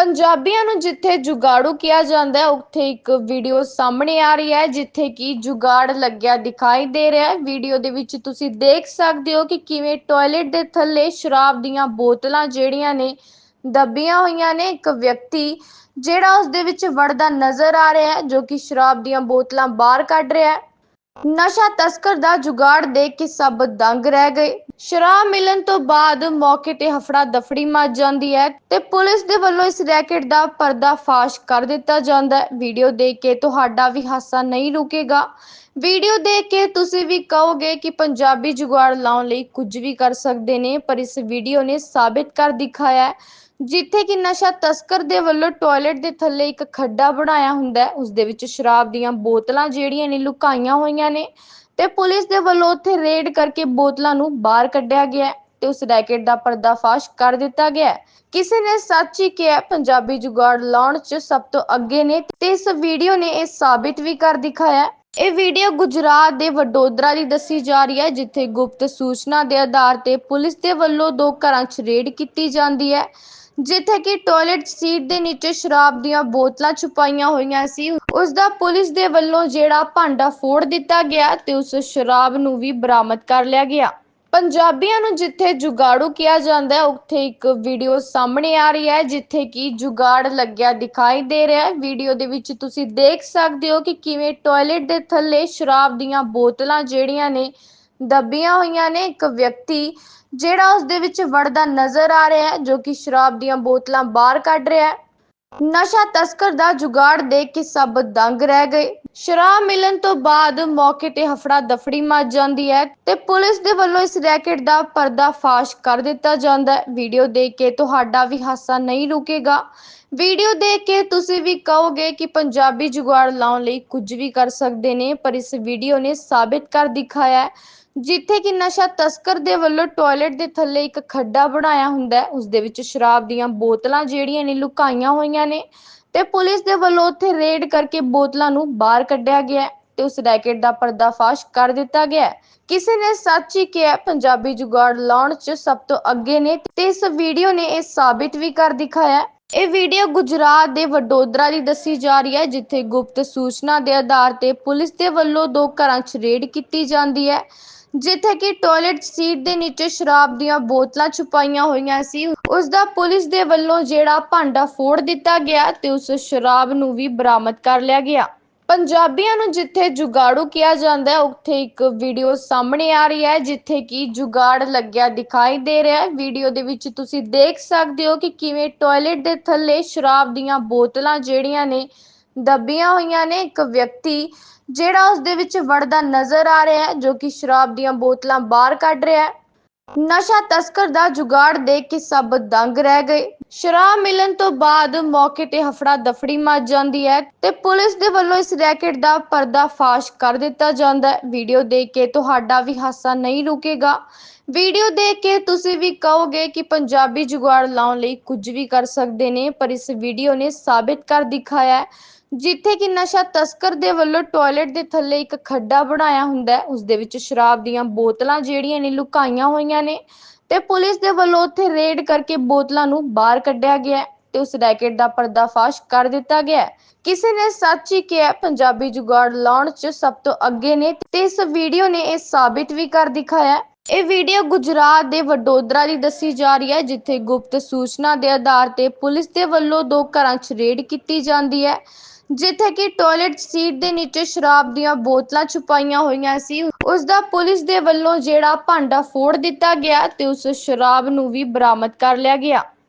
ਪੰਜਾਬੀਆਂ ਨੂੰ ਜਿੱਥੇ ਜੁਗਾੜੂ ਕਿਹਾ ਜਾਂਦਾ ਹੈ, ਉੱਥੇ ਇੱਕ ਵੀਡੀਓ ਸਾਹਮਣੇ ਆ ਰਹੀ ਹੈ, ਜਿੱਥੇ ਕਿ ਜੁਗਾੜ ਲੱਗਿਆ ਦਿਖਾਈ ਦੇ ਰਿਹਾ ਹੈ। ਵੀਡੀਓ ਦੇ ਵਿੱਚ ਤੁਸੀਂ ਦੇਖ ਸਕਦੇ ਹੋ ਕਿ ਕਿਵੇਂ ਟਾਇਲਟ ਦੇ ਥੱਲੇ ਸ਼ਰਾਬ ਦੀਆਂ ਬੋਤਲਾਂ ਜਿਹੜੀਆਂ ਨੇ ਦੱਬੀਆਂ ਹੋਈਆਂ ਨੇ। ਇੱਕ ਵਿਅਕਤੀ ਜਿਹੜਾ ਉਸ ਦੇ ਵਿੱਚ ਵੜਦਾ ਨਜ਼ਰ ਆ ਰਿਹਾ ਹੈ, ਜੋ ਕਿ ਸ਼ਰਾਬ ਦੀਆਂ ਬੋਤਲਾਂ ਬਾਹਰ ਕੱਢ ਰਿਹਾ ਹੈ। ਨਸ਼ਾ ਤਸਕਰ ਦਾ ਜੁਗਾੜ ਦੇ ਕੇ ਸਭ ਦੰਗ ਰਹਿ ਗਏ। ਸ਼ਰਾਬ ਮਿਲਣ ਤੋਂ ਬਾਅਦ ਮੌਕੇ ਤੇ ਹਫੜਾ ਦਫੜੀ ਮਚ ਜਾਂਦੀ ਹੈ ਤੇ ਪੁਲਿਸ ਦੇ ਵੱਲੋਂ ਇਸ ਰੈਕੇਟ ਦਾ ਪਰਦਾਫਾਸ਼ ਕਰ ਦਿੱਤਾ ਜਾਂਦਾ ਹੈ। ਵੀਡੀਓ ਦੇਖ ਕੇ ਤੁਹਾਡਾ ਵੀ ਹਾਸਾ ਨਹੀਂ ਰੁਕੇਗਾ। ਵੀਡੀਓ ਦੇਖ ਕੇ ਤੁਸੀਂ ਵੀ ਕਹੋਗੇ ਕਿ ਪੰਜਾਬੀ ਜੁਗਾੜ ਲਾਉਣ ਲਈ ਕੁਝ ਵੀ ਕਰ ਸਕਦੇ ਨੇ, ਪਰ ਇਸ ਵੀਡੀਓ ਨੇ ਸਾਬਿਤ ਕਰ ਦਿਖਾਇਆ ਜਿੱਥੇ ਕਿ ਨਸ਼ਾ ਤਸਕਰ ਦੇ ਵੱਲੋਂ ਟਾਇਲਟ ਦੇ ਥੱਲੇ ਇੱਕ ਖੱਡਾ ਬਣਾਇਆ ਹੁੰਦਾ ਹੈ ਉਸ ਦੇ ਵਿੱਚ ਸ਼ਰਾਬ ਦੀਆਂ ਬੋਤਲਾਂ ਜਿਹੜੀਆਂ ਨੇ ਲੁਕਾਈਆਂ ਹੋਈਆਂ ਨੇ ਤੇ ਪੁਲਿਸ ਦੇ ਵੱਲੋਂ ਉੱਥੇ ਰੇਡ ਕਰਕੇ ਬੋਤਲਾਂ ਨੂੰ ਬਾਹਰ ਕੱਢਿਆ ਗਿਆ ਹੈ ਤੇ ਉਸ ਰੈਕੇਟ ਦਾ ਪਰਦਾਫਾਸ਼ ਕਰ ਦਿੱਤਾ ਗਿਆ ਕਿਸੇ ਨੇ ਸੱਚ ਹੀ ਕਿਹਾ ਪੰਜਾਬੀ ਜੁਗਾੜ ਲਾਉਣ 'ਚ ਸਭ ਤੋਂ ਅੱਗੇ ਨੇ ਤੇ ਇਸ ਵੀਡੀਓ ਨੇ ਇਹ ਸਾਬਿਤ ਵੀ ਕਰ ਦਿਖਾਇਆ ਇਹ ਵੀਡੀਓ ਗੁਜਰਾਤ ਦੇ ਵਡੋਦਰਾ ਦੀ ਦੱਸੀ ਜਾ ਰਹੀ ਹੈ, ਜਿੱਥੇ ਗੁਪਤ ਸੂਚਨਾ ਦੇ ਆਧਾਰ ਤੇ ਪੁਲਿਸ ਦੇ ਵੱਲੋਂ ਦੋ ਘਰਾਂ 'ਚ ਰੇਡ ਕੀਤੀ ਜਾਂਦੀ ਹੈ, ਜਿੱਥੇ ਕਿ ਟਾਇਲਟ ਸੀਟ ਦੇ ਨੀਚੇ ਸ਼ਰਾਬ ਦੀਆਂ ਬੋਤਲਾਂ ਛੁਪਾਈਆਂ ਹੋਈਆਂ ਸੀ। ਉਸ ਦਾ ਪੁਲਿਸ ਦੇ ਵੱਲੋਂ ਜਿਹੜਾ ਭਾਂਡਾ ਫੋੜ ਦਿੱਤਾ ਗਿਆ ਤੇ ਉਸ ਸ਼ਰਾਬ ਨੂੰ ਵੀ ਬਰਾਮਦ ਕਰ ਲਿਆ ਗਿਆ। ਪੰਜਾਬੀਆਂ ਨੂੰ ਜਿੱਥੇ ਜੁਗਾੜੂ ਕਿਹਾ ਜਾਂਦਾ ਹੈ, ਉੱਥੇ ਇੱਕ ਵੀਡੀਓ ਸਾਹਮਣੇ ਆ ਰਹੀ ਹੈ, ਜਿੱਥੇ ਕਿ ਜੁਗਾੜ ਲੱਗਿਆ ਦਿਖਾਈ ਦੇ ਰਿਹਾ ਹੈ। ਵੀਡੀਓ ਦੇ ਵਿੱਚ ਤੁਸੀਂ ਦੇਖ ਸਕਦੇ ਹੋ ਕਿ ਕਿਵੇਂ ਟਾਇਲਟ ਦੇ ਥੱਲੇ ਸ਼ਰਾਬ ਦੀਆਂ ਬੋਤਲਾਂ ਜਿਹੜੀਆਂ ਨੇ ਦੱਬੀਆਂ ਹੋਈਆਂ ਨੇ। ਇੱਕ ਵਿਅਕਤੀ ਜਿਹੜਾ ਉਸ ਦੇ ਵਿੱਚ ਵੜਦਾ ਨਜ਼ਰ ਆ ਰਿਹਾ ਹੈ, ਜੋ ਕਿ ਸ਼ਰਾਬ ਦੀਆਂ ਬੋਤਲਾਂ ਬਾਹਰ ਕੱਢ ਰਿਹਾ ਹੈ। ਨਸ਼ਾ ਤਸਕਰ ਦਾ ਜੁਗਾੜ ਦੇਖ ਕੇ ਸਭ ਦੰਗ ਰਹਿ ਗਏ। ਸ਼ਰਾਬ ਮਿਲਣ ਤੋਂ ਬਾਅਦ ਮੌਕੇ ਤੇ ਹਫੜਾ ਦਫੜੀ ਮਚ ਜਾਂਦੀ ਹੈ ਤੇ ਪੁਲਿਸ ਦੇ ਵੱਲੋਂ ਇਸ ਰੈਕੇਟ ਦਾ ਪਰਦਾਫਾਸ਼ ਕਰ ਦਿੱਤਾ ਜਾਂਦਾ ਹੈ। ਵੀਡੀਓ ਦੇਖ ਕੇ ਤੁਹਾਡਾ ਵੀ ਹਾਸਾ ਨਹੀਂ ਰੁਕੇਗਾ। ਵੀਡੀਓ ਦੇਖ ਕੇ ਤੁਸੀਂ ਵੀ ਕਹੋਗੇ ਕਿ ਪੰਜਾਬੀ ਜੁਗਾੜ ਲਾਉਣ ਲਈ ਕੁਝ ਵੀ ਕਰ ਸਕਦੇ ਨੇ, ਪਰ ਇਸ ਵੀਡੀਓ ਨੇ ਸਾਬਿਤ ਕਰ ਦਿਖਾਇਆ ਜਿੱਥੇ ਕਿ ਨਸ਼ਾ ਤਸਕਰ ਦੇ ਵੱਲੋਂ ਟਾਇਲਟ ਦੇ ਥੱਲੇ ਇੱਕ ਖੱਡਾ ਬਣਾਇਆ ਹੁੰਦਾ ਹੈ ਉਸ ਦੇ ਵਿੱਚ ਸ਼ਰਾਬ ਦੀਆਂ ਬੋਤਲਾਂ ਜਿਹੜੀਆਂ ਨੇ ਲੁਕਾਈਆਂ ਹੋਈਆਂ ਨੇ ਤੇ ਪੁਲਿਸ ਦੇ ਵੱਲੋਂ ਉੱਥੇ ਰੇਡ ਕਰਕੇ ਬੋਤਲਾਂ ਨੂੰ ਬਾਹਰ ਕੱਢਿਆ ਗਿਆ ਹੈ ਤੇ ਉਸ ਰੈਕੇਟ ਦਾ ਪਰਦਾਫਾਸ਼ ਕਰ ਦਿੱਤਾ ਗਿਆ ਹੈ। ਕਿਸੇ ਨੇ ਸੱਚ ਹੀ ਕਿਹਾ ਪੰਜਾਬੀ ਜੁਗਾੜ ਲਾਉਣ 'ਚ ਸਭ ਤੋਂ ਅੱਗੇ ਨੇ ਤੇ ਇਸ ਵੀਡੀਓ ਨੇ ਇਹ ਸਾਬਿਤ ਵੀ ਕਰ ਦਿਖਾਇਆ ਇਹ ਵੀਡੀਓ ਗੁਜਰਾਤ ਦੇ ਵਡੋਦਰਾ ਦੀ ਦੱਸੀ ਜਾ ਰਹੀ ਹੈ, ਜਿੱਥੇ ਗੁਪਤ ਸੂਚਨਾ ਦੇ ਆਧਾਰ ਤੇ ਪੁਲਿਸ ਦੇ ਵੱਲੋਂ ਦੋ ਘਰਾਂ 'ਚ ਰੇਡ ਕੀਤੀ ਜਾਂਦੀ ਹੈ। ਜਿੱਥੇ ਕਿ ਟਾਇਲਟ ਸੀਟ ਦੇ ਨੀਚੇ ਸ਼ਰਾਬ ਦੀਆਂ ਬੋਤਲਾਂ ਛੁਪਾਈਆਂ ਹੋਈਆਂ ਸੀ। ਉਸ ਦਾ ਪੁਲਿਸ ਦੇ ਵੱਲੋਂ ਜਿਹੜਾ ਭਾਂਡਾ ਫੋੜ ਦਿੱਤਾ ਗਿਆ ਤੇ ਉਸ ਸ਼ਰਾਬ ਨੂੰ ਵੀ ਬਰਾਮਦ ਕਰ ਲਿਆ ਗਿਆ। ਪੰਜਾਬੀਆਂ ਨੂੰ ਜਿੱਥੇ ਜੁਗਾੜੂ ਕਿਹਾ ਜਾਂਦਾ ਹੈ, ਉੱਥੇ ਇੱਕ ਵੀਡੀਓ ਸਾਹਮਣੇ ਆ ਰਹੀ ਹੈ, ਜਿੱਥੇ ਕਿ ਜੁਗਾੜ ਲੱਗਿਆ ਦਿਖਾਈ ਦੇ ਰਿਹਾ ਹੈ। ਵੀਡੀਓ ਦੇ ਵਿੱਚ ਤੁਸੀਂ ਦੇਖ ਸਕਦੇ ਹੋ ਕਿ ਕਿਵੇਂ ਟਾਇਲਟ ਦੇ ਥੱਲੇ ਸ਼ਰਾਬ ਦੀਆਂ ਬੋਤਲਾਂ ਜਿਹੜੀਆਂ ਨੇ, ਦੱਬੀਆਂ ਹੋਈਆਂ ਨੇ। ਇੱਕ ਵਿਅਕਤੀ ਜਿਹੜਾ ਉਸ ਦੇ ਵਿੱਚ ਵੜਦਾ ਨਜ਼ਰ ਆ ਰਿਹਾ ਹੈ, ਜੋ ਕਿ ਸ਼ਰਾਬ ਦੀਆਂ ਬੋਤਲਾਂ ਬਾਹਰ ਕੱਢ ਰਿਹਾ ਹੈ। ਨਸ਼ਾ ਤਸਕਰ ਦਾ ਜੁਗਾੜ ਦੇਖ ਕੇ ਸਭ ਦੰਗ ਰਹਿ ਗਏ। ਸ਼ਰਾਬ ਮਿਲਣ ਤੋਂ ਬਾਅਦ ਮੌਕੇ ਤੇ ਹਫੜਾ ਦਫੜੀ ਮਚ ਜਾਂਦੀ ਹੈ ਤੇ ਪੁਲਿਸ ਦੇ ਵੱਲੋਂ ਇਸ ਰੈਕੇਟ ਦਾ ਪਰਦਾਫਾਸ਼ ਕਰ ਦਿੱਤਾ ਜਾਂਦਾ ਹੈ। ਵੀਡੀਓ ਦੇਖ ਕੇ ਤੁਹਾਡਾ ਵੀ ਹਾਸਾ ਨਹੀਂ ਰੁਕੇਗਾ। ਵੀਡੀਓ ਦੇਖ ਕੇ ਤੁਸੀਂ ਵੀ ਕਹੋਗੇ ਕਿ ਪੰਜਾਬੀ ਜੁਗਾੜ ਲਾਉਣ ਲਈ ਕੁਝ ਵੀ ਕਰ ਸਕਦੇ ਨੇ, ਪਰ ਇਸ ਵੀਡੀਓ ਨੇ ਸਾਬਿਤ ਕਰ ਦਿਖਾਇਆ ਜਿੱਥੇ ਕਿ ਨਸ਼ਾ ਤਸਕਰ ਦੇ ਵੱਲੋਂ ਟਾਇਲਟ ਦੇ ਥੱਲੇ ਇੱਕ ਖੱਡਾ ਬਣਾਇਆ ਹੁੰਦਾ ਹੈ ਉਸ ਦੇ ਵਿੱਚ ਸ਼ਰਾਬ ਦੀਆਂ ਬੋਤਲਾਂ ਜਿਹੜੀਆਂ ਨੇ ਲੁਕਾਈਆਂ ਹੋਈਆਂ ਨੇ ਤੇ ਪੁਲਿਸ ਦੇ ਵੱਲੋਂ ਉੱਥੇ ਰੇਡ ਕਰਕੇ ਬੋਤਲਾਂ ਨੂੰ ਬਾਹਰ ਕੱਢਿਆ ਗਿਆ ਤੇ ਉਸ ਰੈਕੇਟ ਦਾ ਪਰਦਾਫਾਸ਼ ਕਰ ਦਿੱਤਾ ਗਿਆ ਕਿਸੇ ਨੇ ਸੱਚ ਹੀ ਕਿਹਾ ਪੰਜਾਬੀ ਜੁਗਾੜ ਲਾਉਣ 'ਚ ਸਭ ਤੋਂ ਅੱਗੇ ਨੇ ਤੇ ਇਸ ਵੀਡੀਓ ਨੇ ਇਹ ਸਾਬਿਤ ਵੀ ਕਰ ਦਿਖਾਇਆ ਇਹ ਵੀਡੀਓ ਗੁਜਰਾਤ ਦੇ ਵਡੋਦਰਾ ਦੀ ਦੱਸੀ ਜਾ ਰਹੀ ਹੈ, ਜਿੱਥੇ ਗੁਪਤ ਸੂਚਨਾ ਦੇ ਆਧਾਰ ਤੇ ਪੁਲਿਸ ਦੇ ਵੱਲੋਂ ਦੋ ਘਰਾਂ 'ਚ ਰੇਡ ਕੀਤੀ ਜਾਂਦੀ ਹੈ। ਜਿੱਥੇ ਕਿ ਟਾਇਲਟ ਸੀਟ ਦੇ ਨੀਚੇ ਸ਼ਰਾਬ ਦੀਆਂ ਬੋਤਲਾਂ ਛੁਪਾਈਆਂ ਹੋਈਆਂ ਸੀ ਉਸ ਦਾ ਪੁਲਿਸ ਦੇ ਵੱਲੋਂ ਜਿਹੜਾ ਭਾਂਡਾ ਫੋੜ ਦਿੱਤਾ ਗਿਆ ਤੇ ਉਸ ਸ਼ਰਾਬ ਨੂੰ ਵੀ ਬਰਾਮਦ ਕਰ ਲਿਆ ਗਿਆ।